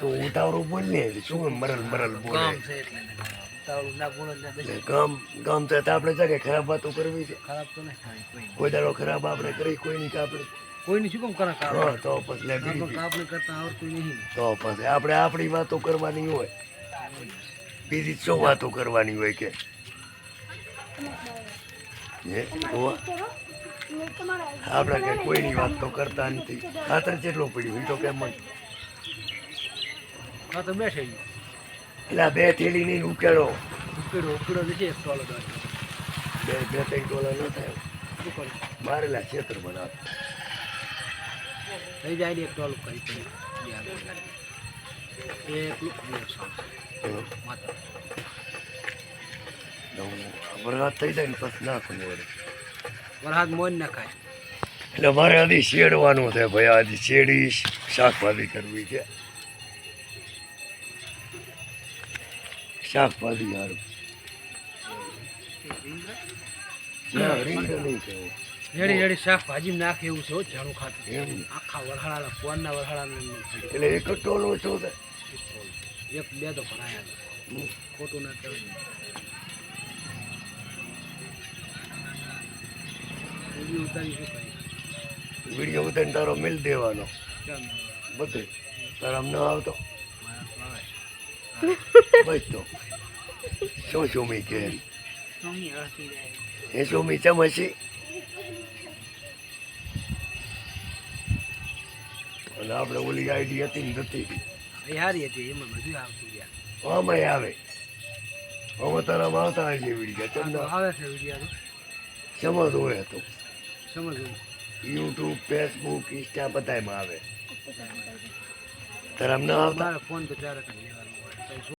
તો ઉતાવળું બોલ ને શું મરલ મરલ બોલે? ગામ ગામ. તો આપણે છે કે ખરાબ વાતો કરવી છે. ખરાબ તો નહીં કોઈ. દાડો ખરાબ આપણે કરી કોઈ નહીં કે આપણે કોઈની શું કામ કરે કામ તો પછી. આપણે કરતા આવડતું નહીં. તો પછી આપણે આપણી વાતો કરવાની હોય. બીજી શું વાતો કરવાની હોય કે? હે? આપણે કે કોઈની વાત તો કરતા નથી. ખાતર કેટલું પડ્યું એ તો કેમ હા તો બેસે એટલે બે થેલી નહીં ઉકેળો ઉકેડો ઉકેડો નથી એક ટોલો બે બે ત્રણ ટોલા ન થાય. મારેલા ક્ષેત્ર બનાવ. થઈ જાય ને એક ટોલું કરી બે બે. માતા વરસાદ થઈ જાય ને પછી વળે. વરસાદ મોજ નખાય. ખાય એટલે મારે હજી શેડવાનું છે ભાઈ હજી શેડી શાકભાજી કરવી છે. શાકભાજી સારું. રેડી રેડી શાકભાજી નાખે એવું છે જાણું ખાતું. આખા વરહાળા ફોનના વરહાળા એટલે એક ટોલો છો? એક બે તો ભણાયા ખોટું ના વીડિયો ઉતારી શું વીડિયો ઉતારીને તારો મિલ દેવાનો. બધું. તારા ન આવતો. આવે બસ તો. શું શું મી કે હસી એ શું મી ચમચી અને આપણે ઓલી આઈડી હતી ને રહી. હારી હતી એમાં બધું આવતું ગયા. આમાં આવે. હવે તારામાં આવતા હશે વીડિયો. ચંદા આવે છે વિડીયા સમજ હોય તો. સમજવું. યુટ્યુબ ફેસબુક ઇન્સ્ટા બધામાં આવે. તારામાં ના આવતા? ફોન તો ત્યારે લેવાનો હોય પછી